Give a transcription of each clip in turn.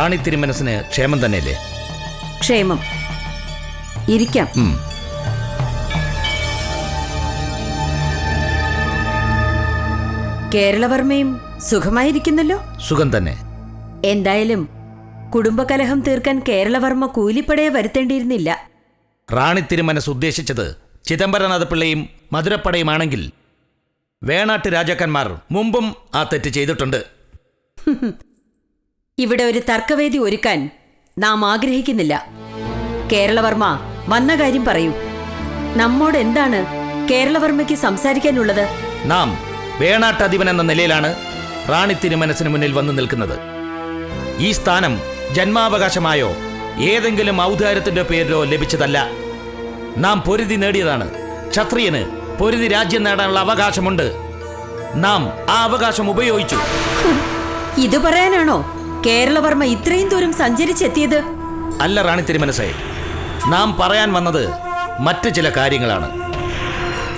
റാണി തിരുമനസിന് ക്ഷേമം തന്നെയല്ലേ? ക്ഷേമം. ഇരിക്കാം. ഉം. കേരളവർമ്മയും സുഖമായിരിക്കുന്നല്ലോ? സുഖം തന്നെ. എന്തായാലും കുടുംബകലഹം തീർക്കാൻ കേരളവർമ്മ കൂലിപ്പടയെ വരുത്തേണ്ടിയിരുന്നില്ല. റാണി തിരുമനസ് ഉദ്ദേശിച്ചത് ചിദംബരനാഥ പിള്ളയും മധുരപ്പടയുമാണെങ്കിൽ വേണാട്ട് രാജാക്കന്മാർ മുമ്പും ആ തെറ്റ് ചെയ്തിട്ടുണ്ട്. ഇവിടെ ഒരു തർക്കവേദി ഒരുക്കാൻ നാം ആഗ്രഹിക്കുന്നില്ല. കേരളവർമ്മ വന്ന കാര്യം പറയൂ. നമ്മോട് എന്താണ് കേരളവർമ്മയ്ക്ക് സംസാരിക്കാനുള്ളത്? നാം വേണാട്ടധിപൻ എന്ന നിലയിലാണ് റാണി തിരുമനസിന് മുന്നിൽ വന്നു നിൽക്കുന്നത്. ഈ സ്ഥാനം ജന്മാവകാശമായോ ഏതെങ്കിലും ഔദാര്യത്തിന്റെ പേരിലോ ലഭിച്ചതല്ല. നാം പൊരുതി നേടിയതാണ്. ക്ഷത്രിയന് പൊരുതി രാജ്യം നേടാനുള്ള അവകാശമുണ്ട്. നാം ആ അവകാശം ഉപയോഗിച്ചു. ഇത് പറയാനാണോ? കേരളവർമ്മ ഇത്രയും ദൂരം സഞ്ചരിച്ചെത്തിയത്? അല്ല റാണി തിരുമനസേ നാം പറയാൻ വന്നത് മറ്റു ചില കാര്യങ്ങളാണ്.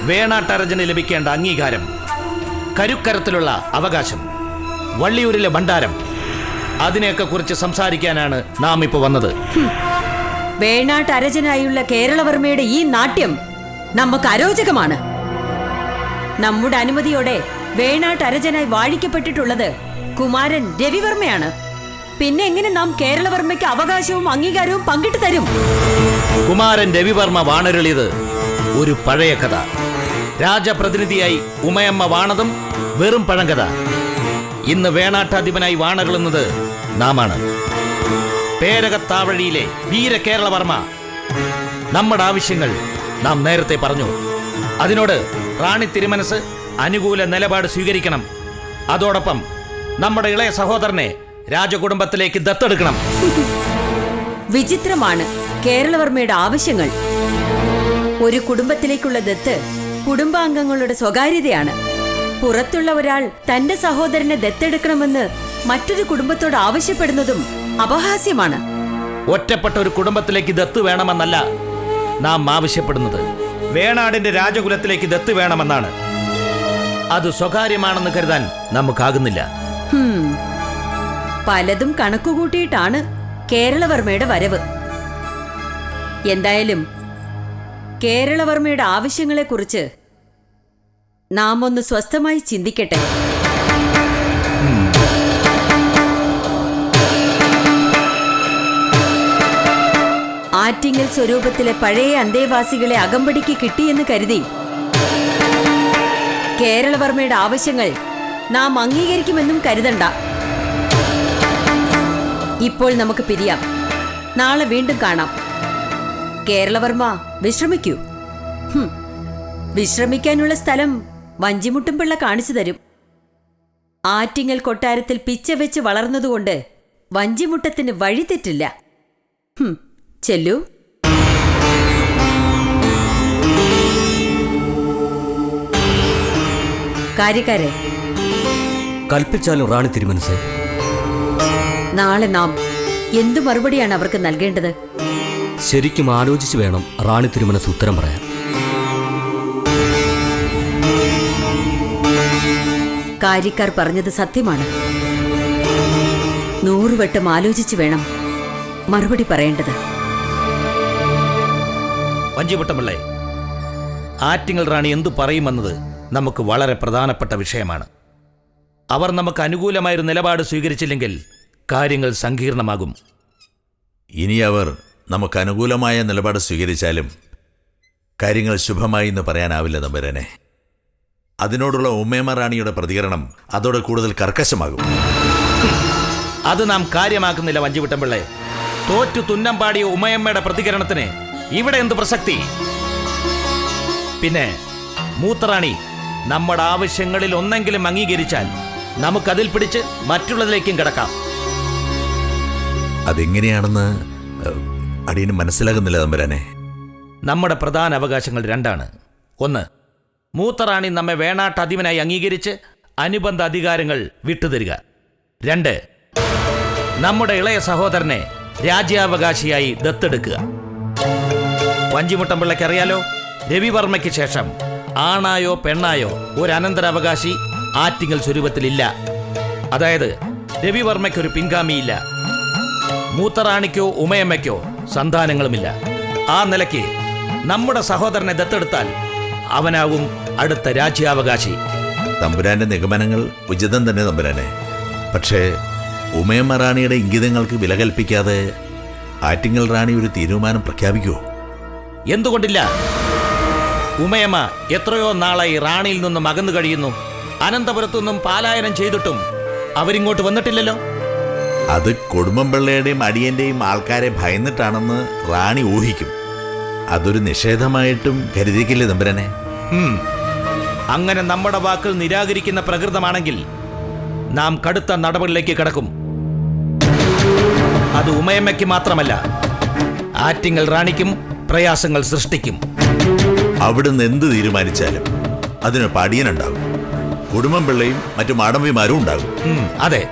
വേണാട്ടരജന് ലഭിക്കേണ്ട അംഗീകാരം കരുക്കരത്തിലുള്ള അവകാശം വള്ളിയൂരിലെ ഭണ്ഡാരം അതിനെയൊക്കെ കുറിച്ച് സംസാരിക്കാനാണ് നാം ഇപ്പൊ വന്നത്. വേണാട്ടരജനായുള്ള കേരളവർമ്മയുടെ ഈ നാട്യം നമുക്ക് അരോചകമാണ്. നമ്മുടെ അനുമതിയോടെ വേണാട്ടരജനായി വാഴിക്കപ്പെട്ടിട്ടുള്ളത് കുമാരൻ രവിവർമ്മയാണ്. പിന്നെ എങ്ങനെ നാം കേരളവർമ്മയ്ക്ക് അവകാശവും അംഗീകാരവും പങ്കിട്ടു തരും? കുമാരൻ രവിവർമ്മ വാണരളിയത് ഒരു പഴയ കഥ. രാജപ്രതിനിധിയായി ഉമയമ്മ വാണതും വെറും പഴങ്കഥ. ഇന്ന് വേണാട്ടാധിപനായി വാണകളുന്നത് നാമാണ്. പേരകത്താവഴിയിലെ വീര കേരളവർമ്മ നമ്മുടെ ആവശ്യങ്ങൾ നാം നേരത്തെ പറഞ്ഞു. അതിനോട് റാണി തിരുമനസ് അനുകൂല നിലപാട് സ്വീകരിക്കണം. അതോടൊപ്പം നമ്മുടെ ഇളയ സഹോദരനെ രാജകുടുംബത്തിലേക്ക് ദത്തെടുക്കണം. വിചിത്രമാണ് കേരളവർമ്മയുടെ ആവശ്യങ്ങൾ. ഒരു കുടുംബത്തിലേക്കുള്ള ദത്ത് കുടുംബാംഗങ്ങളുടെ സ്വകാര്യതയാണ്. പുറത്തുള്ള ഒരാൾ തന്റെ സഹോദരനെ ദത്തെടുക്കണമെന്ന് മറ്റൊരു കുടുംബത്തോട് ആവശ്യപ്പെടുന്നതും അപഹാസ്യമാണ്. ഒറ്റപ്പെട്ട ഒരു കുടുംബത്തിലേക്ക് ദത്ത് വേണമെന്നല്ല നാം ആവശ്യപ്പെടുന്നത്. വേണാടിന്റെ രാജകുലത്തിലേക്ക് ദത്ത് വേണമെന്നാണ്. അത് സ്വകാര്യമാണെന്ന് കരുതാൻ നമുക്കാകുന്നില്ല. പലതും കണക്കുകൂട്ടിയിട്ടാണ് കേരളവർമ്മയുടെ വരവ്. എന്തായാലും കേരളവർമ്മയുടെ ആവശ്യങ്ങളെക്കുറിച്ച് നാം ഒന്ന് സ്വസ്ഥമായി ചിന്തിക്കട്ടെ. ആറ്റിങ്ങൽ സ്വരൂപത്തിലെ പഴയ അന്തേവാസികളെ അകമ്പടിക്ക് കിട്ടിയെന്ന് കരുതി കേരളവർമ്മയുടെ ആവശ്യങ്ങൾ നാം അംഗീകരിക്കുമെന്നും കരുതണ്ട. ഇപ്പോൾ നമുക്ക് പിരിയാം. നാളെ വീണ്ടും കാണാം. കേരളവർമ്മ വിശ്രമിക്കൂ. വിശ്രമിക്കാനുള്ള സ്ഥലം വഞ്ചിമുട്ടും പിള്ള കാണിച്ചു തരും. ആറ്റിങ്ങൽ കൊട്ടാരത്തിൽ പിച്ച വെച്ച് വളർന്നതുകൊണ്ട് വഞ്ചിമുട്ടത്തിന് വഴി തെറ്റില്ല. ഹും, ചെല്ലൂ. കാര്യക്കാരെ. കൽപ്പിച്ചാലും റാണി തിരുമനസേ. നാളെ നാം എന്തു മറുപടിയാണ് അവർക്ക് നൽകേണ്ടത്? ശരിക്കും ആലോചിച്ച് വേണം റാണി തിരുമനസ് ഉത്തരം പറയാൻ. കാര്യക്കാർ പറഞ്ഞത് സത്യമാണ്. നൂറുവട്ടം ആലോചിച്ച് വേണം മറുപടി പറയേണ്ടത്. വഞ്ചിപട്ടമല്ലേ ആറ്റിങ്ങൽ റാണി എന്തു പറയുമെന്നത് നമുക്ക് വളരെ പ്രധാനപ്പെട്ട വിഷയമാണ്. അവർ നമുക്ക് അനുകൂലമായൊരു നിലപാട് സ്വീകരിച്ചില്ലെങ്കിൽ കാര്യങ്ങൾ സങ്കീർണമാകും. ഇനി അവർ നമുക്ക് അനുകൂലമായ നിലപാട് സ്വീകരിച്ചാലും കാര്യങ്ങൾ ശുഭമായി എന്ന് പറയാനാവില്ല നമ്പരനെ. അതിനോടുള്ള ഉമ്മേമ റാണിയുടെ പ്രതികരണം അതോടെ കൂടുതൽ കർക്കശമാകും. അത് നാം കാര്യമാക്കുന്നില്ല വഞ്ചിവിട്ടമ്പിള്ളേ. തോറ്റു തുന്നം പാടിയ ഉമയമ്മയുടെ പ്രതികരണത്തിന് ഇവിടെ എന്ത് പ്രസക്തി? പിന്നെ മൂത്തറാണി നമ്മുടെ ആവശ്യങ്ങളിൽ ഒന്നെങ്കിലും അംഗീകരിച്ചാൽ നമുക്കതിൽ പിടിച്ച് മറ്റുള്ളതിലേക്കും കിടക്കാം. അതെങ്ങനെയാണെന്ന് അടിയന് മനസ്സിലാകുന്നില്ല തമ്പരാനെ. നമ്മുടെ പ്രധാന അവകാശങ്ങൾ രണ്ടാണ്. ഒന്ന് മൂത്തറാണി നമ്മെ വേണാട്ട് അധിപനായി അംഗീകരിച്ച് അനുബന്ധ അധികാരങ്ങൾ വിട്ടുതരിക. രണ്ട് നമ്മുടെ ഇളയ സഹോദരനെ രാജ്യാവകാശിയായി ദത്തെടുക്കുക. വഞ്ചിമുട്ടമ്പിള്ളയ്ക്ക് അറിയാലോ രവിവർമ്മയ്ക്ക് ശേഷം ആണായോ പെണ്ണായോ ഒരു അനന്തരാവകാശി ആറ്റിങ്ങൽ സ്വരൂപത്തിലില്ല. അതായത് രവിവർമ്മയ്ക്കൊരു പിൻഗാമിയില്ല. മൂത്ത റാണിക്കോ ഉമയമ്മയ്ക്കോ സന്താനങ്ങളുമില്ല. ആ നിലയ്ക്ക് നമ്മുടെ സഹോദരനെ ദത്തെടുത്താൽ അവനാവും അടുത്ത രാജ്യാവകാശി. തമ്പുരാന്റെ നിഗമനങ്ങൾ ഉചിതം തന്നെ തമ്പുരാനെ. പക്ഷേ ഉമയമ്മ റാണിയുടെ ഇംഗിതങ്ങൾക്ക് വില കൽപ്പിക്കാതെ ആറ്റിങ്ങൽ റാണി ഒരു തീരുമാനം പ്രഖ്യാപിക്കുമോ എന്തുകൊണ്ടില്ല? ഉമയമ്മ എത്രയോ നാളായി റാണിയിൽ നിന്നും അകന്നു കഴിയുന്നു. അനന്തപുരത്തു നിന്നും പാലായനം ചെയ്തിട്ടും അവരിങ്ങോട്ട് വന്നിട്ടില്ലല്ലോ. അത് കുടുംബംപിള്ളയുടെയും അടിയന്റെയും ആൾക്കാരെ ഭയന്നിട്ടാണെന്ന് റാണി ഊഹിക്കും. അതൊരു നിഷേധമായിട്ടും കരുതിക്കില്ലേ തമ്പുരാനെ അങ്ങനെ നമ്മുടെ വാക്കിൽ നിരാകരിക്കുന്ന പ്രകൃതമാണെങ്കിൽ നാം കടുത്ത നടപടിയിലേക്ക് കടക്കും. അത് ഉമയമ്മയ്ക്ക് മാത്രമല്ല ആറ്റിങ്ങൽ റാണിക്കും പ്രയാസങ്ങൾ സൃഷ്ടിക്കും. അവിടുന്ന് എന്ത് തീരുമാനിച്ചാലും അതിനൊപ്പം അടിയനുണ്ടാകും. കുടുംബംപിള്ളയും മറ്റു മാടമ്പിമാരും ഉണ്ടാകും. അതെ.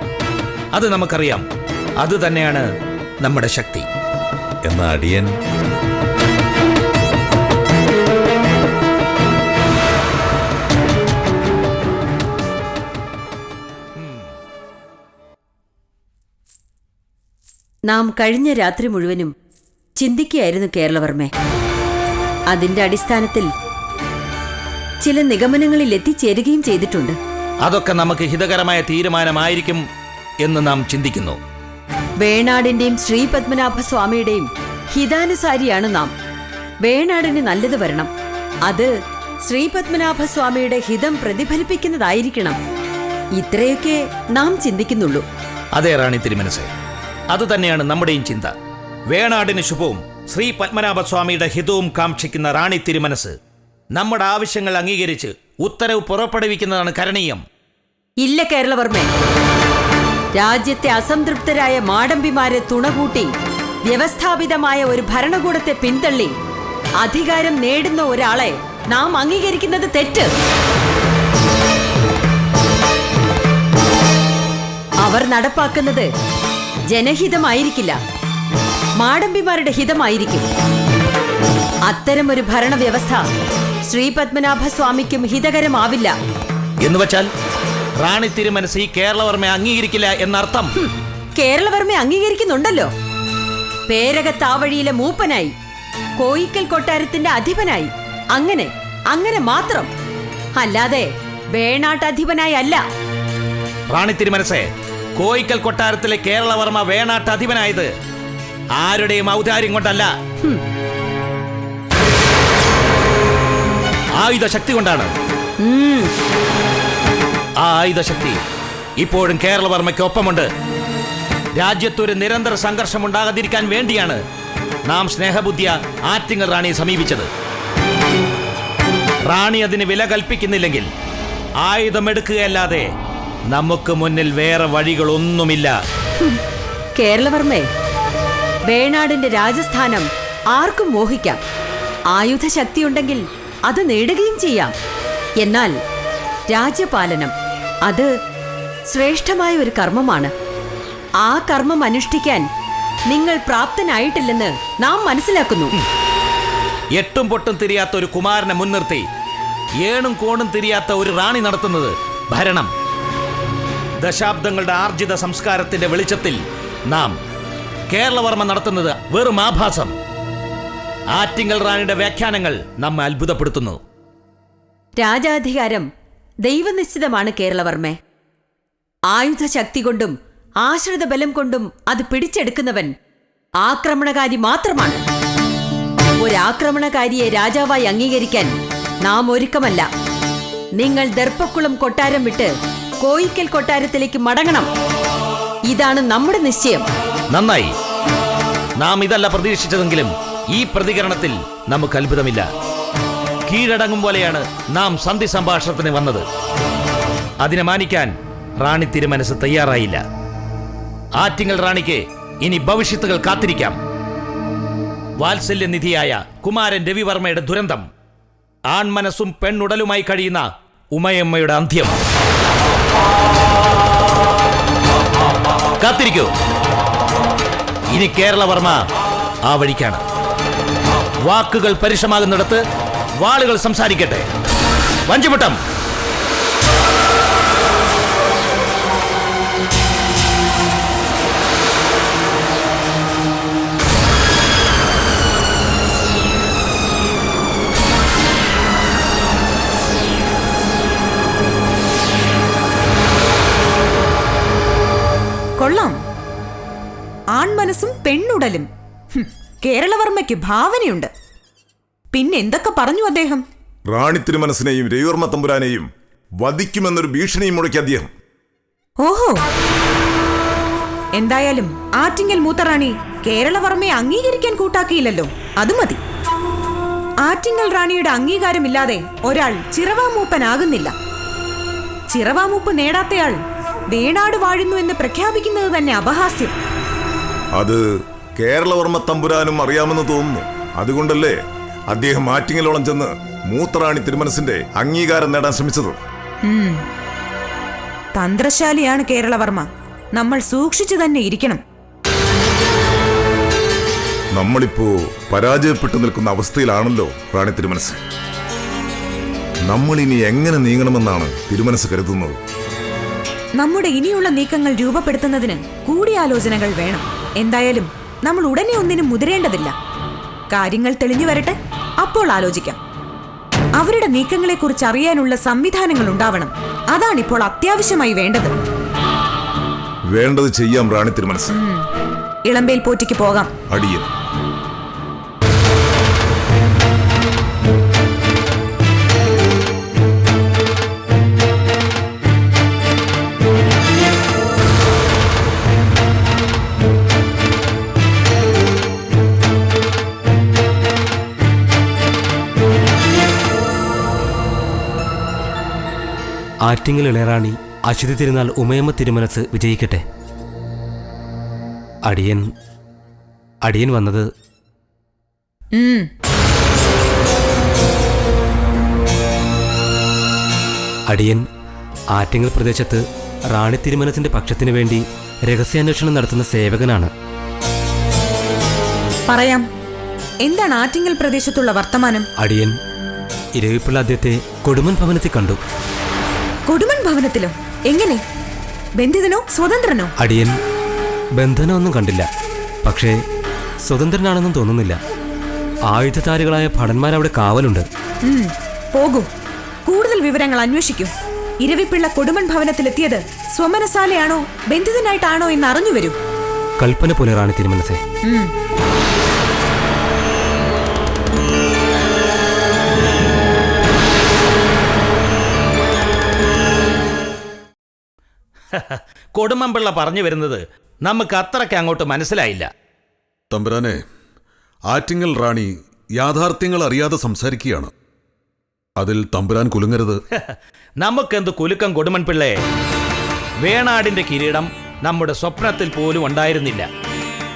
അത് നമുക്കറിയാം. അത് തന്നെയാണ് നമ്മുടെ ശക്തി. എന്ന അടിയൻ. നാം കഴിഞ്ഞ രാത്രി മുഴുവനും ചിന്തിക്കുകയായിരുന്നു കേരളവർമ്മ. അതിന്റെ അടിസ്ഥാനത്തിൽ ചില നിഗമനങ്ങളിൽ എത്തിച്ചേരുകയും ചെയ്തിട്ടുണ്ട്. അതൊക്കെ നമുക്ക് ഹിതകരമായ തീരുമാനമായിരിക്കും എന്ന് നാം ചിന്തിക്കുന്നു. വേണാടിന്റെയും ശ്രീ പത്മനാഭ സ്വാമിയുടെയും ഹിതാനുസാരിയാണ് നാം. വേണാടിന് നല്ലത് വരണം. അത് ശ്രീ പത്മനാഭ സ്വാമിയുടെ ഹിതം പ്രതിഫലിപ്പിക്കുന്നതായിരിക്കണം. ഇത്രയൊക്കെ നാം ചിന്തിക്കുന്നുള്ളൂ. അതെ റാണി തിരുമനസ്. അത് തന്നെയാണ് നമ്മുടെയും ചിന്ത. വേണാടിന് ശുഭവും ശ്രീ പത്മനാഭസ്വാമിയുടെ ഹിതവും കാക്ഷിക്കുന്ന റാണി തിരുമനസ് നമ്മുടെ ആവശ്യങ്ങൾ അംഗീകരിച്ച് ഉത്തരവ് പുറപ്പെടുവിക്കുന്നതാണ് കരണീയം. ഇല്ല കേരളവർമ്മേ. രാജ്യത്തെ അസംതൃപ്തരായ മാടമ്പിമാരെ തുണകൂട്ടി വ്യവസ്ഥാപിതമായ ഒരു ഭരണകൂടത്തെ പിന്തള്ളി. അധികാരം നേടുന്ന ഒരാളെ നാം അംഗീകരിക്കുന്നത് തെറ്റ്. അവർ നടപ്പാക്കുന്നത് ജനഹിതമായിരിക്കില്ല. മാടമ്പിമാരുടെ ഹിതമായിരിക്കും. അത്തരം ഒരു ഭരണവ്യവസ്ഥ ശ്രീ പത്മനാഭ സ്വാമിക്കും ഹിതകരമാവില്ല. എന്ന് വച്ചാൽ റാണി തിരുമനസ് ഈ കേരളവർമ്മ അംഗീകരിക്കില്ല എന്നർത്ഥം. കേരളവർമ്മ അംഗീകരിക്കുന്നുണ്ടല്ലോ. പേരക പേരകത്താവഴിയിലെ മൂപ്പനായി കോയിക്കൽ കൊട്ടാരത്തിന്റെ അധിപനായി. അങ്ങനെ അങ്ങനെ മാത്രം. അല്ലാതെ വേണാട്ടധിപനായി അല്ല. റാണി തിരുമനസെ കോയിക്കൽ കൊട്ടാരത്തിലെ കേരളവർമ്മ വേണാട്ട് അധിപനായത് ആരുടെയും ഔദാര്യം കൊണ്ടല്ല. ആയുധ ശക്തി കൊണ്ടാണ്. ആ ആയുധശക്തി. ഇപ്പോഴും കേരളവർമ്മയ്ക്ക് ഒപ്പമുണ്ട് രാജ്യത്തൊരു നിരന്തര സംഘർഷം ഉണ്ടാകാതിരിക്കാൻ വേണ്ടിയാണ് നാം സ്നേഹബുദ്ധിയ ആറ്റിങ്ങൽ റാണിയെ സമീപിച്ചത്. റാണി അതിന് വില കൽപ്പിക്കുന്നില്ലെങ്കിൽ ആയുധമെടുക്കുകയല്ലാതെ നമുക്ക് മുന്നിൽ വേറെ വഴികളൊന്നുമില്ല. കേരളവർമ്മേ വേണാടിന്റെ രാജസ്ഥാനം ആർക്കും മോഹിക്കാം. ആയുധശക്തിയുണ്ടെങ്കിൽ അത് നേടുകയും ചെയ്യാം. എന്നാൽ രാജ്യപാലനം അത് ശ്രേഷ്ഠമായ ഒരു കർമ്മമാണ്. ആ കർമ്മം അനുഷ്ഠിക്കാൻ നിങ്ങൾ പ്രാപ്തനായിട്ടില്ലെന്ന് നാം മനസ്സിലാക്കുന്നു. എട്ടും പൊട്ടും തിരിയാത്ത ഒരു കുമാരനെ മുൻനിർത്തി ഏണും കോണും തിരിയാത്ത ഒരു റാണി നടത്തുന്നത് ഭരണം. ദശാബ്ദങ്ങളുടെ ആർജിത സംസ്കാരത്തിന്റെ വെളിച്ചത്തിൽ നാം കേരളവർമ്മ നടത്തുന്നത് വെറും ആഭാസം. ആറ്റിങ്ങൽ റാണിയുടെ വ്യാഖ്യാനങ്ങൾ നമ്മെ അത്ഭുതപ്പെടുത്തുന്നു. രാജാധികാരം ദൈവനിശ്ചിതമാണ് കേരളവർമ്മേ. ആയുധശക്തി കൊണ്ടും ആശ്രിത ബലം കൊണ്ടും അത് പിടിച്ചെടുക്കുന്നവൻ ആക്രമണകാരി മാത്രമാണ്. ഒരാക്രമണകാരിയെ രാജാവായി അംഗീകരിക്കാൻ നാം ഒരുക്കമല്ല. നിങ്ങൾ ദർപ്പക്കുളം കൊട്ടാരം വിട്ട് കോയിക്കൽ കൊട്ടാരത്തിലേക്ക് മടങ്ങണം. ഇതാണ് നമ്മുടെ നിശ്ചയം. നന്നായി. നാം ഇതല്ല പ്രതീക്ഷിച്ചതെങ്കിലും ഈ പ്രതികരണത്തിൽ നമുക്ക് അത്ഭുതമില്ല. കീഴടങ്ങും പോലെയാണ് നാം സന്ധി സംഭാഷണത്തിന് വന്നത്. അതിനെ മാനിക്കാൻ റാണി തിരുമനസ് തയ്യാറായില്ല. ആറ്റിങ്ങൽ റാണിക്ക് ഇനി ഭവിഷ്യത്തുകൾ കാത്തിരിക്കാം. വാത്സല്യനിധിയായ കുമാരൻ രവിവർമ്മയുടെ ദുരന്തം ആൺമനസ്സും പെണ്ണുടലുമായി കഴിയുന്ന ഉമയമ്മയുടെ അന്ത്യം. കാത്തിരിക്കൂ. ഇനി കേരളവർമ്മ ആ വഴിക്കാണ്. വാക്കുകൾ പരുഷമാകുന്നിടത്ത് വാളുകൾ സംസാരിക്കട്ടെ. വഞ്ചിപട്ടം കൊള്ളാം. ആൺമനസ്സും പെണ്ണുടലും. കേരളവർമ്മയ്ക്ക് ഭാവനയുണ്ട്. പിന്നെന്തൊക്കെ പറഞ്ഞു അദ്ദേഹം? റാണി തിരുമനസിനെയും രവിവർമ്മ തമ്പുരാനെയും വധിക്കുമെന്നൊരു ഭീഷണിയും മുഴക്കി അദ്ദേഹം. ഓഹോ. എന്തായാലും ആറ്റിങ്ങൽ മൂത്തറാണി കേരളവർമ്മയെ അംഗീകരിക്കാൻ കൂട്ടാക്കിയില്ലല്ലോ. അത് മതി. ആറ്റിങ്ങൽ റാണിയുടെ അംഗീകാരമില്ലാതെ ഒരാൾ ചിറവാമൂപ്പനാകുന്നില്ല. ചിറവാമൂപ്പ് നേടാത്തയാൾ വേണാട് വാഴുന്നു എന്ന് പ്രഖ്യാപിക്കുന്നത് തന്നെ അപഹാസ്യം. അത് കേരളവർമ്മ തമ്പുരാനും അറിയാമെന്ന് തോന്നുന്നു. അതുകൊണ്ടല്ലേ അദ്ദേഹം ആറ്റിങ്ങലോളം ചെന്ന് മൂത്രാണി തിരുമനസിന്റെ അംഗീകാരം നേടാൻ ശ്രമിച്ചത്. തന്ത്രശാലിയാണ് കേരളവർമ്മ. നമ്മൾ സൂക്ഷിച്ചു തന്നെ ഇരിക്കണം. നമ്മളിപ്പോ പരാജയപ്പെട്ടു നിൽക്കുന്ന അവസ്ഥയിലാണല്ലോ റാണി തിരുമനസ്. നമ്മളിനി ഇനി എങ്ങനെ നീങ്ങണമെന്നാണ് തിരുമനസ് കരുതുന്നത്. നമ്മുടെ ഇനിയുള്ള നീക്കങ്ങൾ രൂപപ്പെടുത്തുന്നതിന് കൂടിയാലോചനകൾ വേണം. എന്തായാലും നമ്മൾ ഉടനെ ഒന്നിനും മുതിരേണ്ടതില്ല. കാര്യങ്ങൾ തെളിഞ്ഞു വരട്ടെ. അപ്പോൾ ആലോചിക്കാം. അവരുടെ നീക്കങ്ങളെ കുറിച്ച് അറിയാനുള്ള സംവിധാനങ്ങൾ ഉണ്ടാവണം. അതാണ് ഇപ്പോൾ അത്യാവശ്യമായി വേണ്ടത്. വേണ്ടത് ചെയ്യാം റാണി തിരുമനസ്. ഇളമ്പേൽ പോറ്റിക്ക് പോകാം. അടിയൻ. ആറ്റിങ്ങൽ ഇളയറാണി അശ്വതി തിരുനാൾ ഉമയമ്മ തിരുമനസ് വിജയിക്കട്ടെ. അടിയൻ അടിയൻ വന്നത് അടിയൻ ആറ്റിങ്ങൽ പ്രദേശത്ത് റാണി തിരുമനസിന്റെ പക്ഷത്തിനു വേണ്ടി രഹസ്യാന്വേഷണം നടത്തുന്ന സേവകനാണ്. പറയാം. എന്താണ് ആറ്റിങ്ങൽ പ്രദേശത്തുള്ള വർത്തമാനം? അടിയൻ ഇരവിപ്പിള്ള അദ്ദേഹത്തെ കൊടുമൻ ഭവനത്തിൽ കണ്ടു. കൊടുമൺ ഭവനത്തിലോ? എങ്ങനെ? ബന്ധിതനോ? സ്വതന്ത്രനോ? അടിയൻ ബന്ധനമൊന്നും കണ്ടില്ല. പക്ഷേ സ്വതന്ത്രനാണെന്നും തോന്നുന്നില്ല. ആയുധധാരികളായ ഭടന്മാരവിടെ കാവലുണ്ട്. പോകൂ. കൂടുതൽ വിവരങ്ങൾ അന്വേഷിക്കൂ. ഇരവിപ്പിള്ള കൊടുമൺ ഭവനത്തിലെത്തിയത് സ്വമനസാലയാണോ ബന്ധിതനായിട്ടാണോ എന്ന് അറിഞ്ഞു വരൂ. കൽപ്പന പോലെ റാണി തിരുമനസേ. കൊടുമമ്പിള്ള പറഞ്ഞു വരുന്നത് നമുക്ക് അത്രയ്ക്ക് അങ്ങോട്ട് മനസ്സിലായില്ല. തമ്പുരാനെ ആറ്റിങ്ങൽ റാണി യാഥാർത്ഥ്യങ്ങൾ അറിയാതെ സംസാരിക്കുകയാണ്. അതിൽ തമ്പുരാൻ കുലുങ്ങരുത്. നമുക്കെന്ത് കുലുക്കം കൊടുമൺപിള്ളേ വേണാടിന്റെ കിരീടം നമ്മുടെ സ്വപ്നത്തിൽ പോലും ഉണ്ടായിരുന്നില്ല.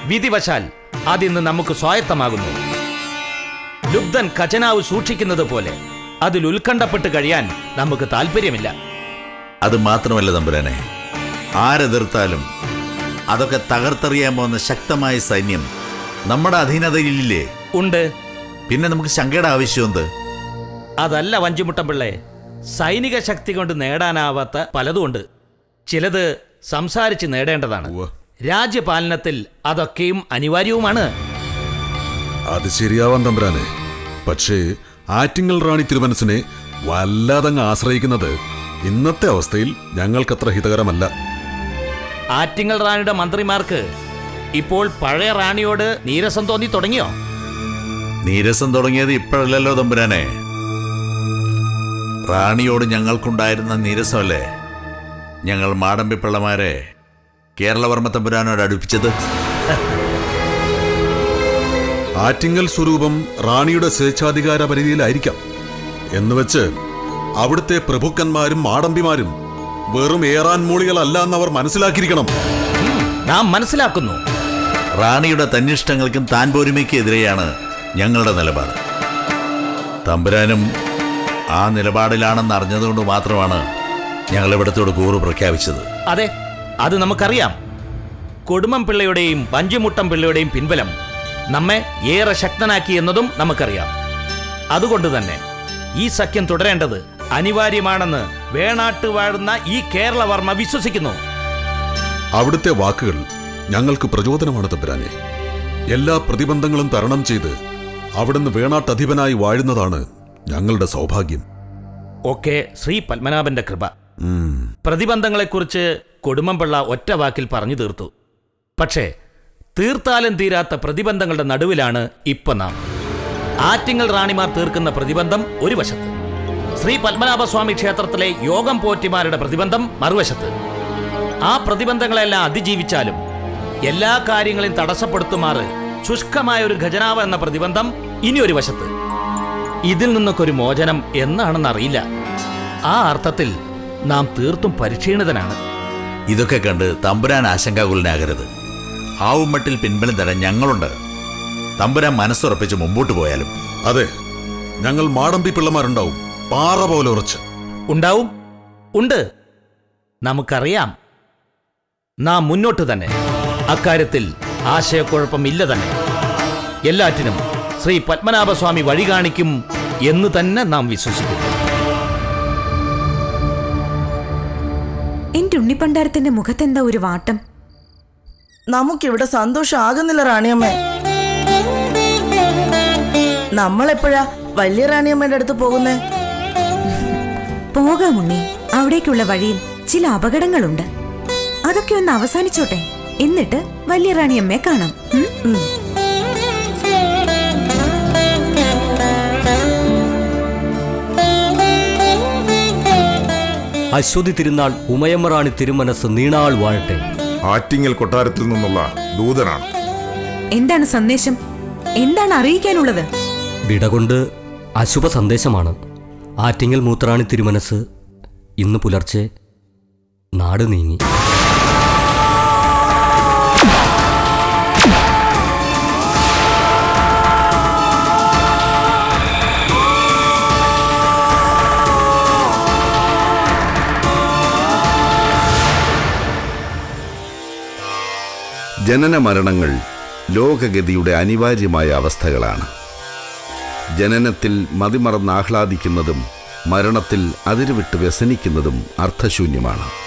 വിധിവശാൽ അതിന്ന് നമുക്ക് സ്വായത്തമാകുന്നു. ലുബ്ധൻ ഖജനാവ് സൂക്ഷിക്കുന്നത് പോലെ അതിൽ ഉത്കണ്ഠപ്പെട്ട് കഴിയാൻ നമുക്ക് താല്പര്യമില്ല അത് മാത്രമല്ല തമ്പുരാനെ ആരെതിർത്താലും അതൊക്കെ തകർത്തെറിയാൻ പോകുന്ന ശക്തമായ സൈന്യം നമ്മുടെ അധീനതയിലില്ലേ? ഉണ്ട്. പിന്നെ നമുക്ക് ശങ്കയുടെ ആവശ്യമുണ്ട് അതല്ല വഞ്ചിമുട്ടം പിള്ളേ. സൈനിക ശക്തി കൊണ്ട് നേടാനാവാത്ത പലതുമുണ്ട് ചിലത് സംസാരിച്ച് നേടേണ്ടതാണ്. രാജ്യപാലനത്തിൽ അതൊക്കെയും അനിവാര്യവുമാണ്. അത് ശരിയാവാൻ തമ്പുരാനെ. പക്ഷേ ആറ്റിങ്ങൽ റാണി തിരുമനസിനെ വല്ലാതങ്ങ് ആശ്രയിക്കുന്നത് ഇന്നത്തെ അവസ്ഥയിൽ ഞങ്ങൾക്കത്ര ഹിതകരമല്ല. ആറ്റിങ്ങൽ റാണിയുടെ മന്ത്രിമാർക്ക് ഇപ്പോൾ പഴയ റാണിയോട് നീരസം തോന്നി തുടങ്ങിയോ? നീരസം തുടങ്ങിയത് ഇപ്പോഴല്ലല്ലോ തമ്പുരാനെ. റാണിയോട് ഞങ്ങൾക്കുണ്ടായിരുന്ന നീരസമല്ലേ? ഞങ്ങൾ മാടമ്പിപ്പിള്ളമാരെ കേരളവർമ്മ തമ്പുരാനോട് അടുപ്പിച്ചത്? ആറ്റിങ്ങൽ സ്വരൂപം റാണിയുടെ സ്വേച്ഛാധികാര പരിധിയിലായിരിക്കാം എന്നുവെച്ച് അവിടുത്തെ പ്രഭുക്കന്മാരും മാടമ്പിമാരും വെറും ഏറാൻ മൂളികളല്ല എന്നവർ മനസ്സിലാക്കിയിരിക്കണം. ഞാൻ മനസ്സിലാക്കുന്നു. റാണിയുടെ തന്നിഷ്ടങ്ങൾക്കും താൻ പോരുമയ്ക്കെതിരെയാണ് ഞങ്ങളുടെ നിലപാട്. തമ്പുരാനും ആ നിലപാടിലാണെന്ന് അറിഞ്ഞതുകൊണ്ട് മാത്രമാണ് ഞങ്ങൾ ഇവിടത്തോട് കൂറ് പ്രഖ്യാപിച്ചത്. അതെ അത് നമുക്കറിയാം. കൊടുമം പിള്ളയുടെയും പഞ്ചുമുട്ടം പിള്ളയുടെയും പിൻബലം നമ്മെ ഏറെ ശക്തനാക്കി എന്നതും നമുക്കറിയാം. അതുകൊണ്ട് തന്നെ ഈ സഖ്യം തുടരേണ്ടത് അനിവാര്യമാണെന്ന് വേണാട്ട് വാഴുന്ന ഈ കേരളവർമ്മ വിശ്വസിക്കുന്നു. അവിടുത്തെ വാക്കുകൾ ഞങ്ങൾക്ക് പ്രചോദനമാണ് തമ്പുരാനെ. എല്ലാ പ്രതിബന്ധങ്ങളും തരണം ചെയ്ത് അവിടുന്ന് വേണാട്ടധിപനായി വാഴുന്നതാണ് ഞങ്ങളുടെ സൗഭാഗ്യം. ഒക്കെ ശ്രീ പത്മനാഭന്റെ കൃപ. പ്രതിബന്ധങ്ങളെക്കുറിച്ച് കൊടുമമ്പിള്ള ഒറ്റ വാക്കിൽ പറഞ്ഞു തീർത്തു. പക്ഷേ തീർത്താലും തീരാത്ത പ്രതിബന്ധങ്ങളുടെ നടുവിലാണ് ഇപ്പൊ നാം. ആറ്റിങ്ങൽ റാണിമാർ തീർക്കുന്ന പ്രതിബന്ധം ഒരു വശത്ത്. ശ്രീ പത്മനാഭസ്വാമി ക്ഷേത്രത്തിലെ യോഗം പോറ്റിമാരുടെ പ്രതിബന്ധം മറുവശത്ത്. ആ പ്രതിബന്ധങ്ങളെല്ലാം അതിജീവിച്ചാലും എല്ലാ കാര്യങ്ങളെയും തടസ്സപ്പെടുത്തുമാറ് ശുഷ്കമായ ഒരു ഖജനാവ് എന്ന പ്രതിബന്ധം ഇനി ഒരു വശത്ത്. ഇതിൽ നിന്നൊക്കെ ഒരു മോചനം എന്നാണെന്നറിയില്ല. ആ അർത്ഥത്തിൽ നാം തീർത്തും പരിക്ഷീണിതനാണ്. ഇതൊക്കെ കണ്ട് തമ്പുരാൻ ആശങ്കാകുലനാകരുത്. ആ ഉമ്മട്ടിൽ പിൻബലം തരാൻ ഞങ്ങളുണ്ട്. തമ്പുരാൻ മനസ്സുറപ്പിച്ച് മുമ്പോട്ട് പോയാലും. അതെ ഞങ്ങൾ മാടമ്പി പിള്ളമാരുണ്ടാവും. പാറ പോലെ ഉറച്ച്. ഉണ്ടാവും. ഉണ്ട്. നമുക്കറിയാം. നാം മുന്നോട്ട് തന്നെ. അക്കാര്യത്തിൽ ആശയക്കുഴപ്പമില്ല തന്നെ. എല്ലാറ്റിനും ശ്രീ പത്മനാഭസ്വാമി വഴി കാണിക്കും എന്ന് തന്നെ നാം വിശ്വസിക്കുന്നു. എന്റെ ഉണ്ണിപ്പണ്ടാരത്തിന്റെ മുഖത്തെന്താ ഒരു വാട്ടം? നമുക്കിവിടെ സന്തോഷമാകുന്നില്ല റാണിയമ്മേ. നമ്മളെപ്പോഴാ വലിയ റാണിയമ്മയുടെ അടുത്ത് പോകുന്നേ? പോകാം ഉണ്ണി. അവിടേക്കുള്ള വഴിയിൽ ചില അപകടങ്ങളുണ്ട്. അതൊക്കെ ഒന്ന് അവസാനിച്ചോട്ടെ. എന്നിട്ട് വലിയ റാണിയമ്മയെ കാണാം. അശ്വതി തിരുനാൾ ഉമയമ്മ റാണി തിരുമനസ് നീണാൾ വാഴട്ടെ. ആറ്റിങ്ങൽ കൊട്ടാരത്തിൽ നിന്നുള്ള ദൂതനാണ്. എന്താണ് സന്ദേശം? എന്താണ് അറിയിക്കാനുള്ളത്? വിടകൊണ്ട് അശുഭ സന്ദേശമാണ് ആറ്റിങ്ങൽ മൂത്രാണി തിരുമനസ് ഇന്ന് പുലർച്ചെ നാട് നീങ്ങി. ജനന മരണങ്ങൾ ലോകഗതിയുടെ അനിവാര്യമായ അവസ്ഥകളാണ്. ജനനത്തിൽ മതിമറന്ന് ആഹ്ലാദിക്കുന്നതും മരണത്തിൽ അതിരുവിട്ട് വ്യസനിക്കുന്നതും അർത്ഥശൂന്യമാണ്.